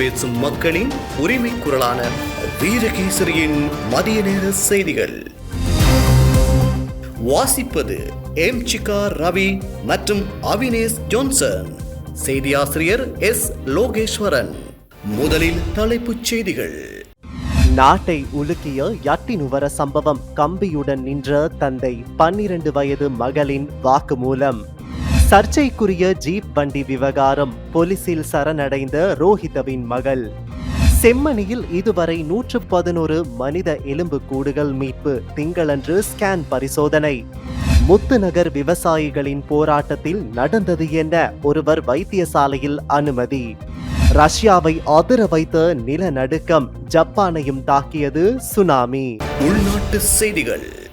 பேசும் மக்களின் உரிமை குரலான வீரகேசரியின் மதிய நேர செய்திகள். வாசிப்பது எம் சிகா ரவி மற்றும் அவினேஷ் ஜோன்சன். செய்தியாசிரியர் எஸ் லோகேஸ்வரன். முதலில் தலைப்புச் செய்திகள். நாட்டை உலுக்கிய யட்டினுவர சம்பவம் கம்பியுடன் நின்ற தந்தை பன்னிரண்டு வயது மகளின் வாக்குமூலம். சர்ச்சைக்குரிய ஜீப் வண்டி விவகாரம். போலீசில் சரணடைந்த ரோஹிதவின் மகள். செம்மணியில் இதுவரை நூற்று பதினோரு மனித எலும்பு கூடுகள் மீட்பு திங்களன்று ஸ்கேன் பரிசோதனை. முத்துநகர் விவசாயிகளின் போராட்டத்தில் நடந்தது என்ன? ஒருவர் வைத்தியசாலையில் அனுமதி. ரஷ்யாவை அதிர வைத்த நிலநடுக்கம் ஜப்பானையும் தாக்கியது சுனாமி. உள்நாட்டு செய்திகள்.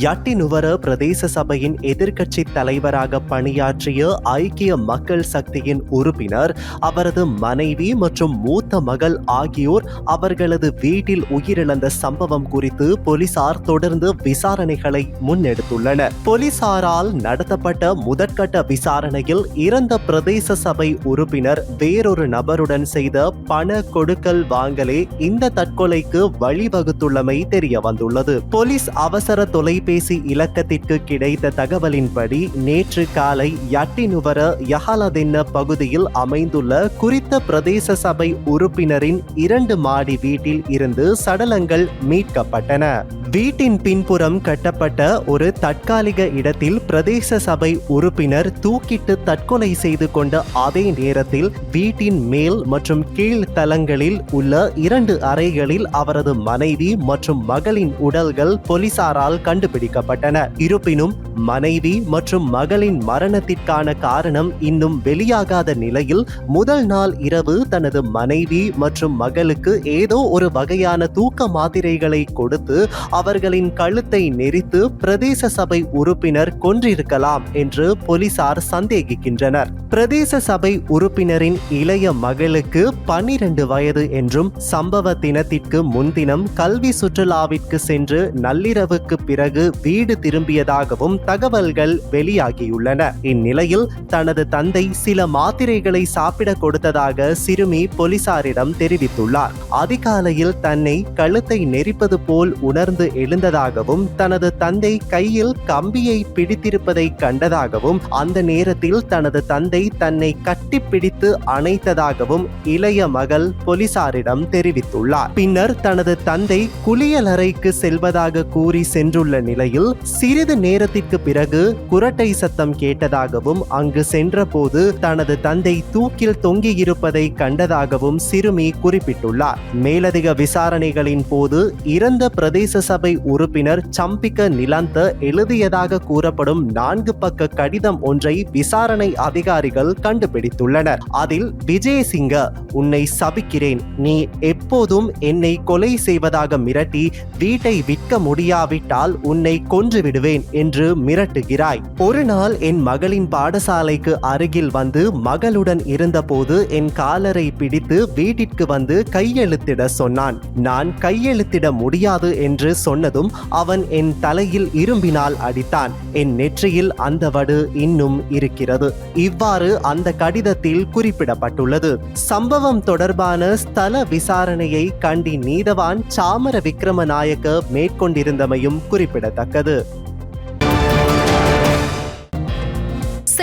யட்டினுவர பிரதேச சபையின் எதிர்க்கட்சி தலைவராக பணியாற்றிய ஐக்கிய மக்கள் சக்தியின் உறுப்பினர் அவரது மனைவி மற்றும் மூத்த மகள் ஆகியோர் அவர்களது வீட்டில் உயிரிழந்த சம்பவம் குறித்து போலீசார் தொடர்ந்து விசாரணைகளை முன்னெடுத்துள்ளனர். போலீசாரால் நடத்தப்பட்ட முதற்கட்ட விசாரணையில் இறந்த பிரதேச சபை உறுப்பினர் வேறொரு நபருடன் செய்த பண கொடுக்கல் வாங்கலே இந்த தற்கொலைக்கு வழிவகுத்துள்ளமை தெரிய வந்துள்ளது போலீஸ் அவசர தொலை தொலைபேசி இலக்கத்திற்கு கிடைத்த தகவலின்படி நேற்று காலை யட்டினுவர யஹலதென்ன பகுதியில் அமைந்துள்ள குறித்த பிரதேச சபை உறுப்பினரின் இரண்டு மாடி வீட்டில் இருந்து சடலங்கள் மீட்கப்பட்டன. வீட்டின் பின்புறம் கட்டப்பட்ட ஒரு தற்காலிக இடத்தில் பிரதேச சபை உறுப்பினர் தூக்கிட்டு தற்கொலை செய்து கொண்ட அதே நேரத்தில் வீட்டின் மேல் மற்றும் கீழ் தளங்களில் உள்ள இரண்டு அறைகளில் அவரது மனைவி மற்றும் மகளின் உடல்கள் போலீசாரால் கண்டுபிடிக்கப்பட்டன. இருப்பினும் மனைவி மற்றும் மகளின் மரணத்திற்கான காரணம் இன்னும் வெளியாகாத நிலையில் முதல் நாள் இரவு தனது மனைவி மற்றும் மகளுக்கு ஏதோ ஒரு வகையான தூக்க மாத்திரைகளை கொடுத்து அவர்களின் கழுத்தை நெரித்து பிரதேச சபை உறுப்பினர் கொன்றிருக்கலாம் என்று போலீசார் சந்தேகிக்கின்றனர். பிரதேச சபை உறுப்பினரின் இளைய மகளுக்கு பன்னிரண்டு வயது என்றும் சம்பவ தினத்திற்கு முன்தினம் கல்வி சுற்றுலாவிற்கு சென்று நள்ளிரவுக்கு பிறகு வீடு திரும்பியதாகவும் தகவல்கள் வெளியாகியுள்ளன. இந்நிலையில் தனது தந்தை சில மாத்திரைகளை சாப்பிட கொடுத்ததாக சிறுமி போலீசாரிடம் தெரிவித்துள்ளார். அதிகாலையில் தன்னை கழுத்தை நெரிப்பது போல் உணர்ந்து எழுந்ததாகவும் தனது தந்தை கையில் கம்பியை பிடித்திருப்பதை கண்டதாகவும் அந்த நேரத்தில் தனது தந்தை தன்னை கட்டிப்பிடித்து அணைத்ததாகவும் இளைய மகள் போலீசாரிடம் தெரிவித்துள்ளார். பின்னர் தனது தந்தை குளியலறைக்கு செல்வதாக கூறி சென்றுள்ள நிலையில் சிறிது நேரத்திற்கு பிறகு குரட்டை சத்தம் கேட்டதாகவும் அங்கு சென்றபோது தனது தந்தை தூக்கில் தொங்கியிருப்பதை கண்டதாகவும் சிறுமி குறிப்பிட்டுள்ளார். மேலதிக விசாரணைகளின் போது இறந்த பிரதேச சட்டசபை உறுப்பினர் சம்பிக்க நிலந்த எழுதியதாக கூறப்படும் நான்கு பக்க கடிதம் ஒன்றை விசாரணை அதிகாரிகள் கண்டுபிடித்துள்ளனர். அதில் விஜயசிங்க உன்னை சபிக்கிறேன். நீ எப்போதும் என்னை கொலை செய்வதாக மிரட்டி வீட்டை விற்க முடியாவிட்டால் உன்னை கொன்று விடுவேன் என்று மிரட்டுகிறாய். ஒரு நாள் என் மகளின் பாடசாலைக்கு அருகில் வந்து மகளுடன் இருந்தபோது என் காலரை பிடித்து வீட்டிற்கு வந்து கையெழுத்திட சொன்னான். நான் கையெழுத்திட முடியாது என்று சொன்னதும் அவன் என் தலையில் இரும்பினால் அடித்தான். என் நெற்றியில் அந்த வடு இன்னும் இருக்கிறது. இவ்வாறு அந்த கடிதத்தில் குறிப்பிடப்பட்டுள்ளது. சம்பவம் தொடர்பான ஸ்தல விசாரணையை கண்டி நீதவான் சாமர விக்ரமநாயக்க மேற்கொண்டிருந்தமையும் குறிப்பிடத்தக்கது.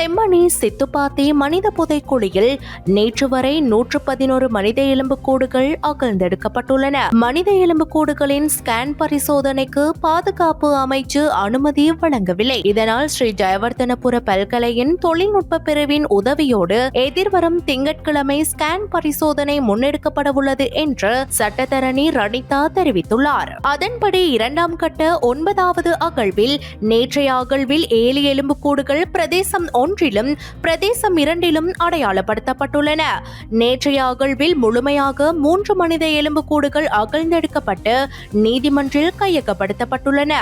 செம்மணி சித்துப்பாத்தி மனித புதைக்குழியில் நேற்று வரை நூற்று பதினோரு மனித எலும்புக்கூடுகள் அகழ்ந்தெடுக்கப்பட்டுள்ளன. மனித எலும்புக்கூடுகளின் ஸ்கேன் பரிசோதனைக்கு பாதுகாப்பு அமைச்சு அனுமதி வழங்கவில்லை. இதனால் ஸ்ரீ ஜெயவர்தனபுர பல்கலையின் தொழில்நுட்ப பிரிவின் உதவியோடு எதிர்வரும் திங்கட்கிழமை ஸ்கேன் பரிசோதனை முன்னெடுக்கப்படவுள்ளது என்று சட்டத்தரணி ரணிதா தெரிவித்துள்ளார். அதன்படி இரண்டாம் கட்ட ஒன்பதாவது அகழ்வில் நேற்றைய அகழ்வில் ஏழு எலும்புக்கூடுகள் பிரதேசம் ஒன்றிலும் பிரதேசம் இரண்டிலும் அடையாளப்படுத்தப்பட்டுள்ளன. நேற்றைய அகழ்வில் முழுமையாக மூன்று மனித எலும்புக்கூடுகள் அகழ்ந்தெடுக்கப்பட்டு நீதிமன்றில் கையகப்படுத்தப்பட்டுள்ளன.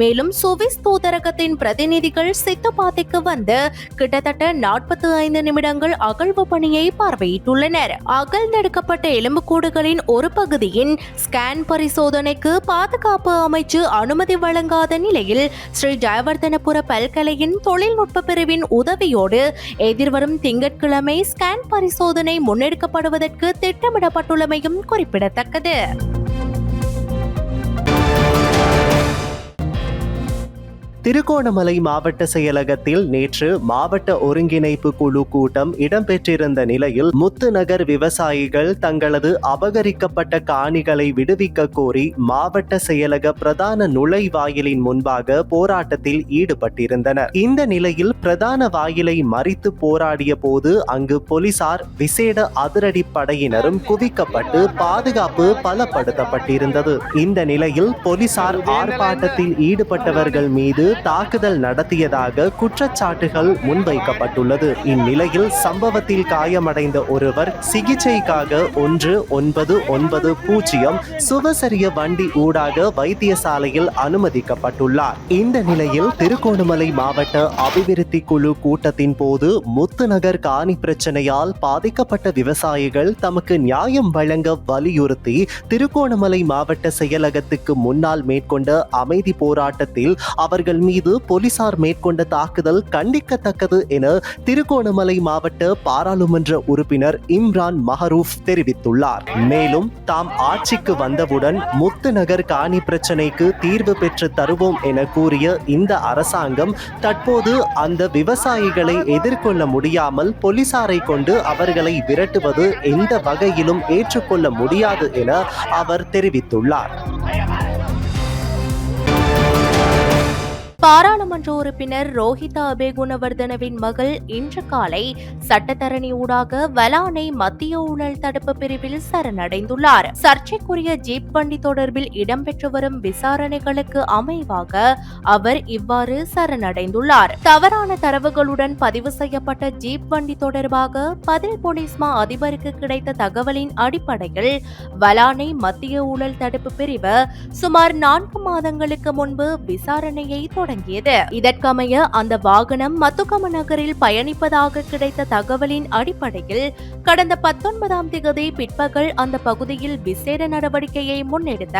மேலும் சுவிஸ் தூதரகத்தின் பிரதிநிதிகள் சித்தபாத்திக்கு வந்து கிட்டத்தட்ட நாற்பத்தி ஐந்து நிமிடங்கள் அகழ்வு பணியை பார்வையிட்டுள்ளனர். அகழ்ந்தெடுக்கப்பட்ட எலும்புக்கூடுகளின் ஒரு பகுதியின் ஸ்கேன் பரிசோதனைக்கு பாதுகாப்பு அமைச்சு அனுமதி வழங்காத நிலையில் ஸ்ரீ ஜெயவர்தனபுர பல்கலையின் தொழில்நுட்ப பிரிவின் உதவி உதவியோடு எதிர்வரும் திங்கட்கிழமை ஸ்கேன் பரிசோதனை முன்னெடுக்கப்படுவதற்கு திட்டமிடப்பட்டுள்ளமையும் குறிப்பிடத்தக்கது. திருகோணமலை மாவட்ட செயலகத்தில் நேற்று மாவட்ட ஒருங்கிணைப்பு குழு கூட்டம் இடம்பெற்றிருந்த நிலையில் முத்துநகர் விவசாயிகள் தங்களது அபகரிக்கப்பட்ட காணிகளை விடுவிக்க கோரி மாவட்ட செயலக பிரதான நுழைவாயிலின் முன்பாக போராட்டத்தில் ஈடுபட்டிருந்தனர். இந்த நிலையில் பிரதான வாயிலை மறித்து போராடிய போது அங்கு போலீசார் விசேட அதிரடி படையினரும் குவிக்கப்பட்டு பாதுகாப்பு பலப்படுத்தப்பட்டிருந்தது. இந்த நிலையில் போலீசார் ஆர்ப்பாட்டத்தில் ஈடுபட்டவர்கள் மீது தாக்குதல் நடத்தியதாக குற்றச்சாட்டுகள் முன்வைக்கப்பட்டுள்ளது. இந்நிலையில் சம்பவத்தில் காயமடைந்த ஒருவர் சிகிச்சைக்காக ஒன்று ஒன்பது ஒன்பது பூஜ்ஜியம் சுவசரிய வண்டி ஊடாக வைத்தியசாலையில் அனுமதிக்கப்பட்டுள்ளார். இந்த நிலையில் திருகோணமலை மாவட்ட அபிவிருத்தி குழு கூட்டத்தின் போது முத்துநகர் காணி பிரச்சனையால் பாதிக்கப்பட்ட விவசாயிகள் தமக்கு நியாயம் வழங்க வலியுறுத்தி திருகோணமலை மாவட்ட செயலகத்துக்கு முன்னால் மேற்கொண்ட அமைதி போராட்டத்தில் அவர்கள் மீது போலீசார் மேற்கொண்ட தாக்குதல் கண்டிக்கத்தக்கது என திருகோணமலை மாவட்ட பாராளுமன்ற உறுப்பினர் இம்ரான் மஹரூப் தெரிவித்துள்ளார். மேலும் தாம் ஆட்சிக்கு வந்தவுடன் முத்துநகர் காணி பிரச்சினைக்கு தீர்வு பெற்று தருவோம் என கூறிய இந்த அரசாங்கம் தற்போது அந்த விவசாயிகளை எதிர்கொள்ள முடியாமல் போலீசாரை கொண்டு அவர்களை விரட்டுவது எந்த வகையிலும் ஏற்றுக்கொள்ள முடியாது என அவர் தெரிவித்துள்ளார். பாராளுமன்ற உறுப்பினர் ரோஹிதா அபேகுணவர்தனவின் மகள் இன்று காலை சட்டத்தரணி ஊடாக வலானை மத்திய ஊழல் தடுப்பு பிரிவில் சரணடைந்துள்ளார். சர்ச்சைக்குரிய ஜீப் வண்டி தொடர்பில் இடம்பெற்று வரும் விசாரணைகளுக்கு அமைவாக அவர் இவ்வாறு சரணடைந்துள்ளார். தவறான தரவுகளுடன் பதிவு செய்யப்பட்ட ஜீப் வண்டி தொடர்பாக பதில் போலீஸ் மா அதிபருக்கு கிடைத்த தகவலின் அடிப்படையில் வலானை மத்திய ஊழல் தடுப்பு பிரிவு சுமார் நான்கு மாதங்களுக்கு முன்பு விசாரணையை தொடர் தொடங்கியது. இதற்கமைய அந்த வாகனம் மத்துக்கம நகரில் பயணிப்பதாக கிடைத்த தகவலின் அடிப்படையில் கடந்த பத்தொன்பதாம் திகதி பிற்பகல் அந்த பகுதியில் விசேட நடவடிக்கையை முன்னெடுத்த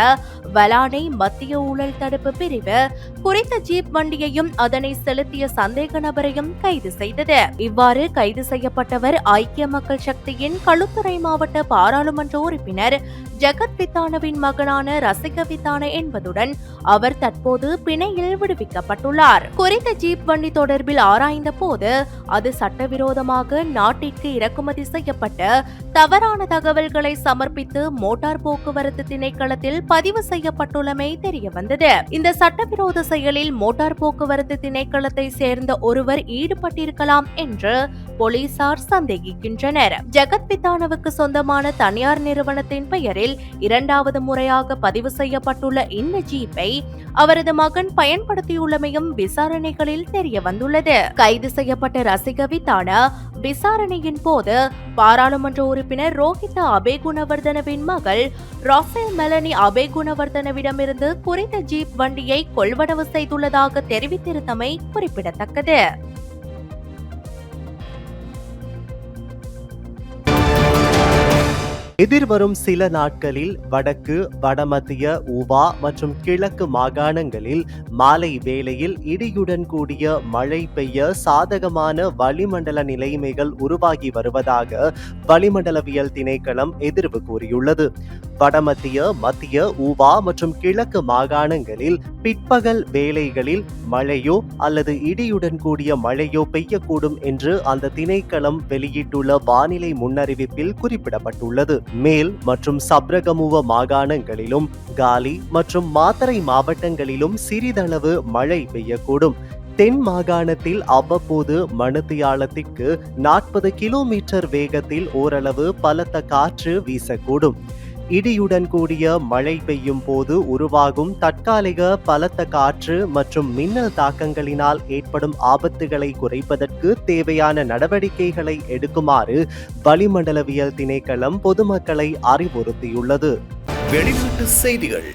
வலானை மத்திய ஊழல் தடுப்பு பிரிவு குறித்த ஜீப் வண்டியையும் அதனை செலுத்திய சந்தேக நபரையும் கைது செய்தது. இவ்வாறு கைது செய்யப்பட்டவர் ஐக்கிய மக்கள் சக்தியின் களுத்துறை மாவட்ட பாராளுமன்ற உறுப்பினர் ஜெகத் பித்தானவின் மகனான ரசிக பித்தான என்பதுடன் அவர் தற்போது பிணையில் விடுவிக்கப்பட்டுள்ளார். குறித்த ஜீப் வண்டி தொடர்பில் ஆராய்ந்த போது அது சட்டவிரோதமாக நாட்டிற்கு இறக்குமதி செய்யப்பட்ட தவறான தகவல்களை சமர்ப்பித்து மோட்டார் போக்குவரத்து திணைக்களத்தில் பதிவு செய்யப்பட்டுள்ளமை தெரிய வந்தது இந்த சட்டவிரோத செயலில் மோட்டார் போக்குவரத்து திணைக்களத்தை சேர்ந்த ஒருவர் ஈடுபட்டிருக்கலாம் என்று போலீசார் சந்தேகிக்கின்றனர். ஜெகத் பித்தானவுக்கு சொந்தமான தனியார் நிறுவனத்தின் பெயரில் இரண்டாவது முறையாக பதிவு செய்யப்பட்டுள்ள இந்த ஜீப்பை அவரது மகன் பயன்படுத்தியுள்ளமையும் விசாரணைகளில் தெரிய வந்துள்ளது கைது செய்யப்பட்ட ரசிக வித்தான விசாரணையின் போது பாராளுமன்ற உறுப்பினர் ரோஹித அபேகுணவர்தனவின் மகள் ராஃபேல் மெலனி அபேகுணவர்தனவிடமிருந்து குறித்த ஜீப் வண்டியை கொள்வனவு செய்துள்ளதாக தெரிவித்திருந்தமை குறிப்பிடத்தக்கது. எதிர்வரும் சில நாட்களில் வடக்கு வடமத்திய உவா மற்றும் கிழக்கு மாகாணங்களில் மாலை வேளையில் இடியுடன் கூடிய மழை பெய்ய சாதகமான வளிமண்டல நிலைமைகள் உருவாகி வருவதாக வளிமண்டலவியல் திணைக்களம் எதிர்வு கூறியுள்ளது. வடமத்திய மத்திய ஊவா மற்றும் கிழக்கு மாகாணங்களில் பிற்பகல் வேளைகளில் மழையோ அல்லது இடியுடன் கூடிய மழையோ பெய்யக்கூடும் என்று அந்த திணைக்களம் வெளியிட்டுள்ள வானிலை முன்னறிவிப்பில் குறிப்பிடப்பட்டுள்ளது. மேல் மற்றும் சப்ரகமுவ மாகாணங்களிலும் காலி மற்றும் மாத்தரை மாவட்டங்களிலும் சிறிதளவு மழை பெய்யக்கூடும். தென் மாகாணத்தில் அவ்வப்போது மணித்தியாலத்திற்கு நாற்பது கிலோமீட்டர் வேகத்தில் ஓரளவு பலத்த காற்று வீசக்கூடும். இடியுடன் கூடிய மழை பெய்யும் போது உருவாகும் தற்காலிக பலத்த காற்று மற்றும் மின்னல் தாக்கங்களினால் ஏற்படும் ஆபத்துகளை குறைப்பதற்கு தேவையான நடவடிக்கைகளை எடுக்குமாறு வளிமண்டலவியல் திணைக்களம் பொதுமக்களை அறிவுறுத்தியுள்ளது. வெளிநாட்டு செய்திகள்.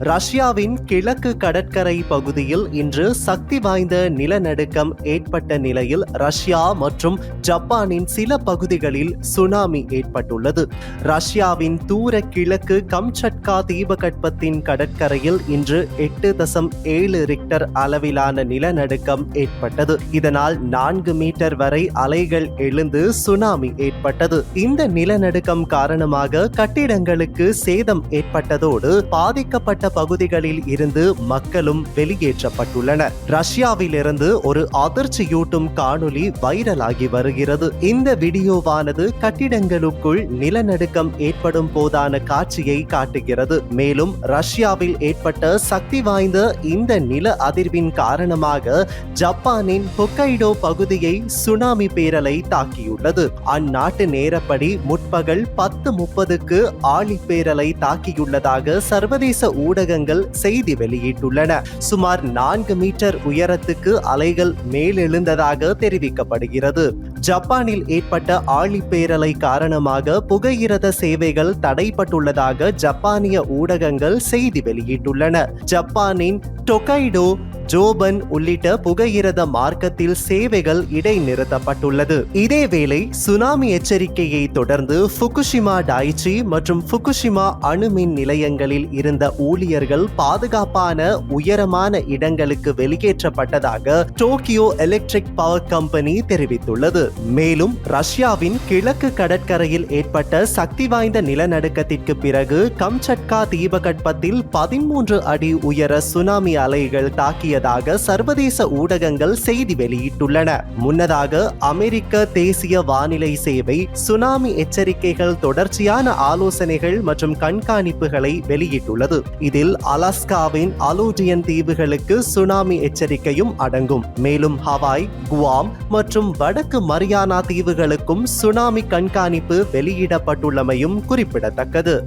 ரஷ்யாவின் கிழக்கு கடற்கரை பகுதியில் இன்று சக்தி வாய்ந்த நிலநடுக்கம் ஏற்பட்ட நிலையில் ரஷ்யா மற்றும் ஜப்பானின் சில பகுதிகளில் சுனாமி ஏற்பட்டுள்ளது. ரஷ்யாவின் தூர கிழக்கு கம்சட்கா தீபகற்பத்தின் கடற்கரையில் இன்று எட்டு தசம் ஏழு ரிக்டர் அளவிலான நிலநடுக்கம் ஏற்பட்டது. இதனால் நான்கு மீட்டர் வரை அலைகள் எழுந்து சுனாமி ஏற்பட்டது. இந்த நிலநடுக்கம் காரணமாக கட்டிடங்களுக்கு சேதம் ஏற்பட்டதோடு பாதிக்கப்பட்ட பகுதிகளில் இருந்து மக்களும் வெளியேற்றப்பட்டுள்ளனர். ரஷ்யாவிலிருந்து ஒரு அதிர்ச்சியூட்டும் காணொலி வைரலாகி வருகிறது. இந்த வீடியோவானது கட்டிடங்களுக்குள் நிலநடுக்கம் ஏற்படும் போதான காட்சியை காட்டுகிறது. மேலும் ரஷ்யாவில் ஏற்பட்ட சக்தி வாய்ந்த இந்த நில அதிர்வின் காரணமாக ஜப்பானின் ஹொக்கைடோ பகுதியை சுனாமி பேரலை தாக்கியுள்ளது. அந்நாட்டு நேரப்படி முற்பகல் பத்து முப்பதுக்கு ஆழிப்பேரலை தாக்கியுள்ளதாக சர்வதேச ஊடக ஊடகங்கள் செய்தி வெளியிட்டுள்ளன. சுமார் நான்கு மீட்டர் உயரத்துக்கு அலைகள் மேலெழுந்ததாக தெரிவிக்கப்படுகிறது. ஜப்பானில் ஏற்பட்ட ஆழிப்பேரலை காரணமாக புகையிரத சேவைகள் தடைப்பட்டுள்ளதாக ஜப்பானிய ஊடகங்கள் செய்தி வெளியிட்டுள்ளன. ஜப்பானின் டொகைடோ ஜோபன் உள்ளிட்ட புகையிரத மார்க்கத்தில் சேவைகள் இடைநிறுத்தப்பட்டுள்ளது. இதேவேளை சுனாமி எச்சரிக்கையை தொடர்ந்து ஃபுகுஷிமா டாய்ச்சி மற்றும் ஃபுகுஷிமா அணுமின் நிலையங்களில் இருந்த ஊழியர்கள் பாதுகாப்பான உயரமான இடங்களுக்கு வெளியேற்றப்பட்டதாக டோக்கியோ எலக்ட்ரிக் பவர் கம்பெனி தெரிவித்துள்ளது. மேலும் ரஷ்யாவின் கிழக்கு கடற்கரையில் ஏற்பட்ட சக்தி வாய்ந்த நிலநடுக்கத்திற்கு பிறகு கம்சட்கா தீபகற்பத்தில் பதிமூன்று அடி உயர சுனாமி அலைகள் தாக்கியதாக சர்வதேச ஊடகங்கள் செய்தி வெளியிட்டுள்ளன. முன்னதாக அமெரிக்க தேசிய வானிலை சேவை சுனாமி எச்சரிக்கைகள் தொடர்ச்சியான ஆலோசனைகள் மற்றும் கண்காணிப்புகளை வெளியிட்டுள்ளது. இதில் அலாஸ்காவின் அலூடியன் தீவுகளுக்கு சுனாமி எச்சரிக்கையும் அடங்கும். மேலும் ஹவாய் குவாம் மற்றும் வடக்கு மரியானா தீவுகளுக்கும் சுனாமி கண்காணிப்பு வெளியிடப்பட்டுள்ளமையும் குறிப்பிடத்தக்கது.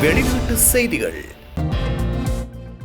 வெளிநாட்டு செய்திகள்.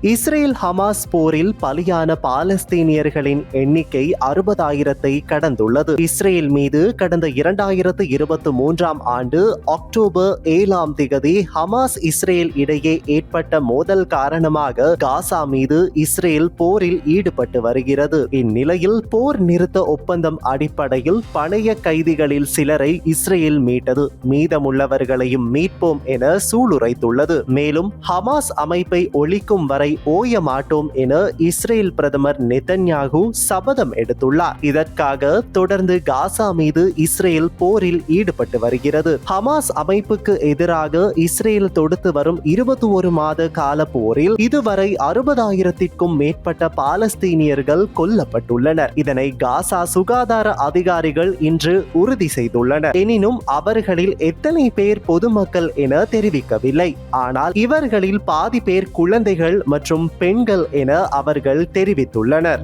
இஸ்ரேல் ஹமாஸ் போரில் பலியான பாலஸ்தீனியர்களின் எண்ணிக்கை அறுபதாயிரத்தை கடந்துள்ளது. இஸ்ரேல் மீது கடந்த இரண்டாயிரத்து இருபத்தி மூன்றாம் ஆண்டு அக்டோபர் ஏழாம் திகதி ஹமாஸ் இஸ்ரேல் இடையே ஏற்பட்ட மோதல் காரணமாக காசா மீது இஸ்ரேல் போரில் ஈடுபட்டு வருகிறது. இந்நிலையில் போர் நிறுத்த ஒப்பந்தம் அடிப்படையில் பழைய கைதிகளில் சிலரை இஸ்ரேல் மீட்டது. மீதமுள்ளவர்களையும் மீட்போம் என சூளுரைத்துள்ளது. மேலும் ஹமாஸ் அமைப்பை ஒழிக்கும் வரை கை ஓய மாட்டோம் என இஸ்ரேல் பிரதமர் நெதன்யாகு சபதம் எடுத்துள்ளார். இதற்காக தொடர்ந்து காசா மீது இஸ்ரேல் போரில் ஈடுபட்டு வருகிறது. ஹமாஸ் அமைப்புக்கு எதிராக இஸ்ரேல் தொடுத்து வரும் இருபத்தி ஒரு மாத கால போரில் இதுவரை அறுபதாயிரத்திற்கும் மேற்பட்ட பாலஸ்தீனியர்கள் கொல்லப்பட்டுள்ளனர். இதனை காசா சுகாதார அதிகாரிகள் இன்று உறுதி செய்துள்ளனர். எனினும் அவர்களில் எத்தனை பேர் பொதுமக்கள் என தெரிவிக்கவில்லை. ஆனால் இவர்களில் பாதி பேர் குழந்தைகள் மற்றும் பெண்கள் என அவர்கள் தெரிவித்துள்ளனர்.